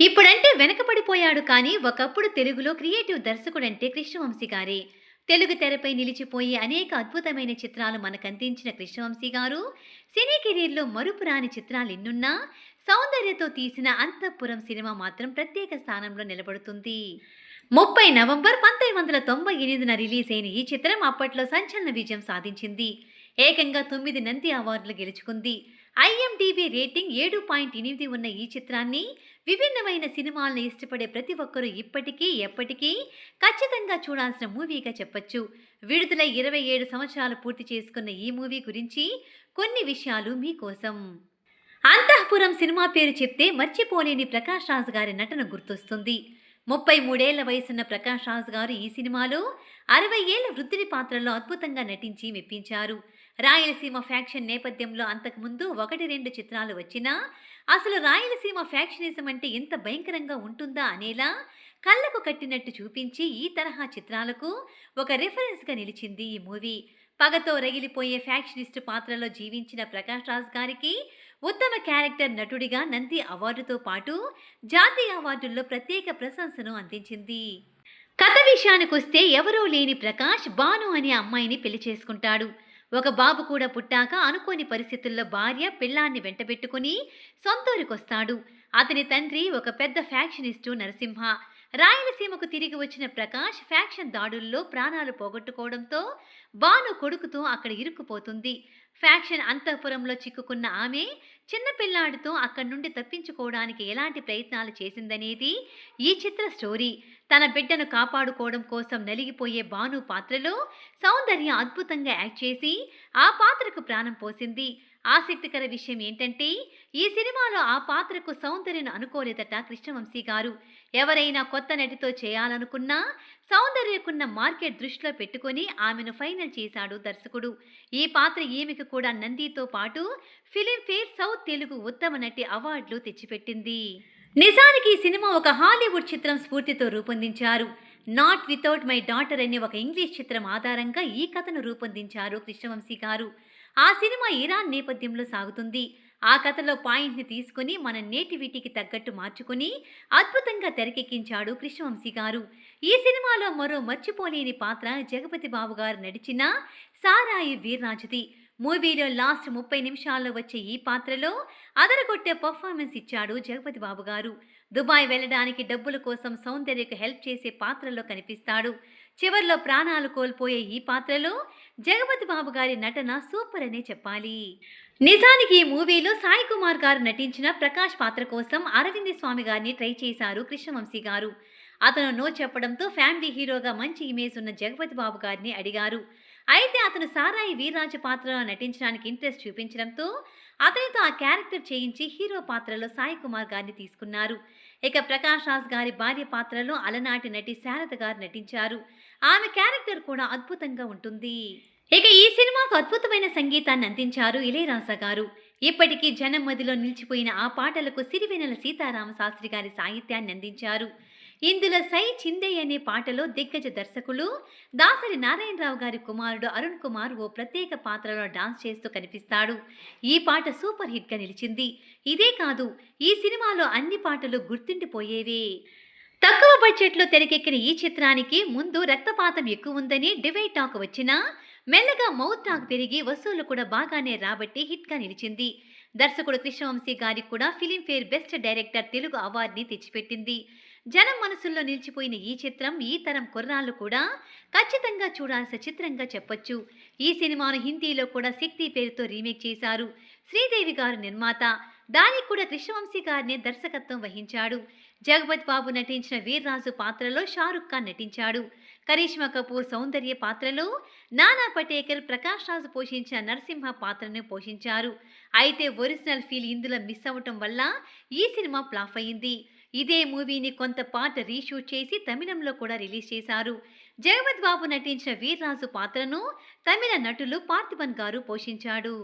ఇప్పుడంటే వెనకబడిపోయాడు కానీ ఒకప్పుడు తెలుగులో క్రియేటివ్ దర్శకుడంటే కృష్ణవంశీ గారే. తెలుగు తెరపై నిలిచిపోయే అనేక అద్భుతమైన చిత్రాలు మనకందించిన కృష్ణవంశీ గారు సినీ కెరీర్లో మరుపురాని చిత్రాలు ఎన్నున్నా సౌందర్యతో తీసిన అంతఃపురం సినిమా మాత్రం ప్రత్యేక స్థానంలో నిలబడుతుంది. ముప్పై నవంబర్ పంతొమ్మిది వందల తొంభై ఎనిమిదిన రిలీజ్ అయిన ఈ చిత్రం అప్పట్లో సంచలన విజయం సాధించింది. ఏకంగా తొమ్మిది నంది అవార్డులు గెలుచుకుంది. ఐఎండిబి రేటింగ్ ఏడు పాయింట్ ఎనిమిది ఉన్న ఈ చిత్రాన్ని విభిన్నమైన సినిమాలను ఇష్టపడే ప్రతి ఒక్కరూ ఇప్పటికీ ఎప్పటికీ ఖచ్చితంగా చూడాల్సిన మూవీగా చెప్పొచ్చు. విడుదల ఇరవై ఏడు సంవత్సరాలు పూర్తి చేసుకున్న ఈ మూవీ గురించి కొన్ని విషయాలు మీకోసం. అంతఃపురం సినిమా పేరు చెప్తే మర్చిపోలేని ప్రకాష్ రాజ్ గారి నటన గుర్తొస్తుంది. ముప్పై మూడేళ్ళ వయసున్న ప్రకాష్ రాజ్ గారు ఈ సినిమాలో అరవై ఏళ్ళ వృద్ధుని పాత్రలో అద్భుతంగా నటించి మెప్పించారు. రాయలసీమ ఫ్యాక్షన్ నేపథ్యంలో అంతకుముందు ఒకటి రెండు చిత్రాలు వచ్చినా అసలు రాయలసీమ ఫ్యాక్షనిజం అంటే ఎంత భయంకరంగా ఉంటుందా అనేలా కళ్ళకు కట్టినట్టు చూపించి ఈ తరహా చిత్రాలకు ఒక రిఫరెన్స్గా నిలిచింది ఈ మూవీ. పగతో రగిలిపోయే ఫ్యాక్షనిస్ట్ పాత్రలో జీవించిన ప్రకాష్ రాజ్ గారికి ఉత్తమ క్యారెక్టర్ నటుడిగా నంది అవార్డుతో పాటు జాతీయ అవార్డుల్లో ప్రత్యేక ప్రశంసను అందించింది. కథ విషయానికొస్తే ఎవరో లేని ప్రకాష్ బాను అనే అమ్మాయిని పెళ్ళి చేసుకుంటాడు. ఒక బాబు కూడా పుట్టాక అనుకోని పరిస్థితుల్లో భార్య పిల్లాన్ని వెంటబెట్టుకుని సొంతూరికొస్తాడు. అతని తండ్రి ఒక పెద్ద ఫ్యాక్షనిస్టు నరసింహ. రాయలసీమకు తిరిగి వచ్చిన ప్రకాష్ ఫ్యాక్షన్ దాడుల్లో ప్రాణాలు పోగొట్టుకోవడంతో బాను కొడుకుతో అక్కడ ఇరుక్కుపోతుంది. ఫ్యాక్షన్ అంతఃపురంలో చిక్కుకున్న ఆమె చిన్నపిల్లాడితో అక్కడి నుండి తప్పించుకోవడానికి ఎలాంటి ప్రయత్నాలు చేసిందనేది ఈ చిత్ర స్టోరీ. తన బిడ్డను కాపాడుకోవడం కోసం నలిగిపోయే బాను పాత్రలో సౌందర్య అద్భుతంగా యాక్ట్ చేసి ఆ పాత్రకు ప్రాణం పోసింది. ఆసక్తికర విషయం ఏంటంటే ఈ సినిమాలో ఆ పాత్రకు సౌందర్యను అనుకోలేదట కృష్ణవంశీ గారు. ఎవరైనా కొత్త నటితో చేయాలనుకున్నా సౌందర్యకున్న మార్కెట్ దృష్టిలో పెట్టుకొని ఆమెను ఫైనల్ చేశాడు దర్శకుడు. ఈ పాత్ర ఈమెకు కూడా నందితో పాటు ఫిలింఫేర్ సౌత్ తెలుగు ఉత్తమ నటి అవార్డులు తెచ్చిపెట్టింది. నిజానికి ఈ సినిమా ఒక హాలీవుడ్ చిత్రం స్ఫూర్తితో రూపొందించారు. నాట్ వితౌట్ మై డాటర్ అనే ఒక ఇంగ్లీష్ చిత్రం ఆధారంగా ఈ కథను రూపొందించారు కృష్ణవంశీ గారు. ఆ సినిమా ఇరాన్ నేపథ్యంలో సాగుతుంది. ఆ కథలో పాయింట్ని తీసుకుని మన నేటివిటీకి తగ్గట్టు మార్చుకుని అద్భుతంగా తెరకెక్కించాడు కృష్ణవంశీ గారు. ఈ సినిమాలో మరో మర్చిపోలేని పాత్ర జగపతి బాబు గారు నడిచిన సారాయి వీర్రాజుది. మూవీలో లాస్ట్ ముప్పై నిమిషాల్లో వచ్చే ఈ పాత్రలో అదరగొట్టే పర్ఫార్మెన్స్ ఇచ్చాడు జగపతి బాబు గారు. దుబాయ్ వెళ్ళడానికి డబ్బుల కోసం సౌందర్యకు హెల్ప్ చేసే పాత్రలో కనిపిస్తాడు. చివర్లో ప్రాణాలు కోల్పోయే ఈ పాత్రలో జగపతి బాబు గారి నటన సూపర్ అనే చెప్పాలి. నిజానికి ఈ మూవీలో సాయి కుమార్ గారు నటించిన ప్రకాష్ పాత్ర కోసం అరవింద్ స్వామి గారిని ట్రై చేశారు కృష్ణవంశీ గారు. అతను నో చెప్పడంతో ఫ్యామిలీ హీరోగా మంచి ఇమేజ్ ఉన్న జగపతి బాబు గారిని అడిగారు. అయితే అతను సారాయి వీర్రాజు పాత్రలో నటించడానికి ఇంట్రెస్ట్ చూపించడంతో అతనితో ఆ క్యారెక్టర్ చేయించి హీరో పాత్రలో సాయి కుమార్ గారిని తీసుకున్నారు. ఇక ప్రకాష్ రాజ్ గారి భార్య పాత్రలో అలనాటి నటి శారద గారు నటించారు. ఆమె క్యారెక్టర్ కూడా అద్భుతంగా ఉంటుంది. ఇక ఈ సినిమాకు అద్భుతమైన సంగీతాన్ని అందించారు ఇళయరాజా గారు. ఇప్పటికీ జనం మదిలో నిలిచిపోయిన ఆ పాటలకు సిరివెనెల సీతారామ శాస్త్రి గారి సాహిత్యాన్ని అందించారు. ఇందులో సై చిందే అనే పాటలో దిగ్గజ దర్శకులు దాసరి నారాయణరావు గారి కుమారుడు అరుణ్ కుమార్ ఓ ప్రత్యేక పాత్రలో డాన్స్ చేస్తూ కనిపిస్తాడు. ఈ పాట సూపర్ హిట్గా నిలిచింది. ఇదే కాదు ఈ సినిమాలో అన్ని పాటలు గుర్తుండిపోయేవే. తక్కువ బడ్జెట్లో తెరకెక్కిన ఈ చిత్రానికి ముందు రక్తపాతం ఎక్కువ ఉందని డివైడ్ టాక్ వచ్చినా మెల్లగా మౌత్ టాక్ పెరిగి వసూళ్ళు కూడా బాగానే రాబట్టి హిట్గా నిలిచింది. దర్శకుడు కృష్ణవంశీ గారికి కూడా ఫిలింఫేర్ బెస్ట్ డైరెక్టర్ తెలుగు అవార్డుని తెచ్చిపెట్టింది. జనం మనసుల్లో నిలిచిపోయిన ఈ చిత్రం ఈ తరం కుర్రాళ్ళు కూడా ఖచ్చితంగా చూడాల్సిన చిత్రంగా చెప్పొచ్చు. ఈ సినిమాను హిందీలో కూడా శక్తి పేరుతో రీమేక్ చేశారు శ్రీదేవి గారు నిర్మాత. దానికి కూడా కృష్ణవంశీ గారినే దర్శకత్వం వహించాడు. జగపత్ బాబు నటించిన వీర్రాజు పాత్రలో షారుఖ్ ఖాన్ నటించాడు. కరీష్మా కపూర్ సౌందర్య పాత్రలో నానా పటేకర్ ప్రకాష్ రాజు పోషించిన నరసింహ పాత్రను పోషించారు. అయితే ఒరిజినల్ ఫీల్ ఇందులో మిస్ అవ్వటం వల్ల ఈ సినిమా ఫ్లాప్ అయింది. ఇదే మూవీని కొంత పార్ట్ రీషూట్ చేసి తమిళంలో కూడా రిలీజ్ చేశారు. జగపత్ బాబు నటించిన వీర్రాజు పాత్రను తమిళ నటులు పార్థిబన్ గారు పోషించాడు.